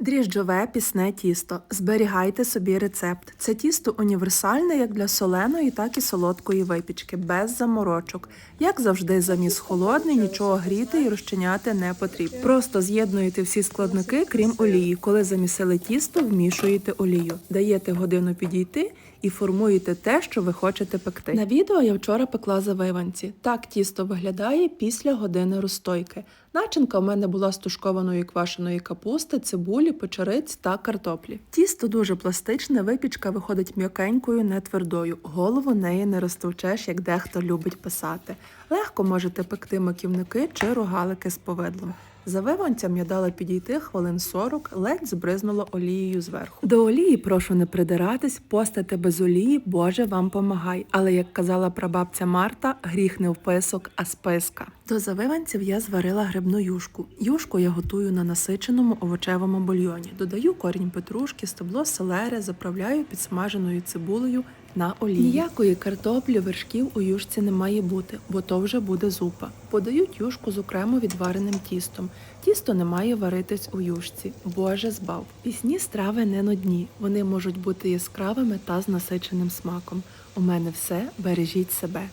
Дріжджове пісне тісто. Зберігайте собі рецепт. Це тісто універсальне як для соленої, так і солодкої випічки, без заморочок. Як завжди, заміс холодний, нічого гріти і розчиняти не потрібно. Просто з'єднуєте всі складники, крім олії. Коли замісили тісто, вмішуєте олію, даєте годину підійти і формуєте те, що ви хочете пекти. На відео я вчора пекла завиванці. Так тісто виглядає після години розстойки. Начинка в мене була з тушкованої квашеної капусти, цибулі, печериць та картоплі. Тісто дуже пластичне, випічка виходить м'якенькою, не твердою. Голову неї не розтовчеш, як дехто любить писати. Легко можете пекти маківники чи рогалики з повидлом. Завиванцям я дала підійти хвилин 40, ледь збризнула олією зверху. До олії прошу не придиратись, постати без олії, Боже вам помагай. Але як казала прабабця Марта, гріх не вписок, а списка. До завиванців я зварила грибну юшку. Юшку я готую на насиченому овочевому бульйоні. Додаю корінь петрушки, стебло селери, заправляю підсмаженою цибулею на олії. Ніякої картоплі, вершків у юшці не має бути, бо то вже буде зупа. Подають юшку з окремо відвареним тістом. Тісто не має варитись у юшці. Боже збав. Пісні страви не нудні. Вони можуть бути яскравими та з насиченим смаком. У мене все. Бережіть себе.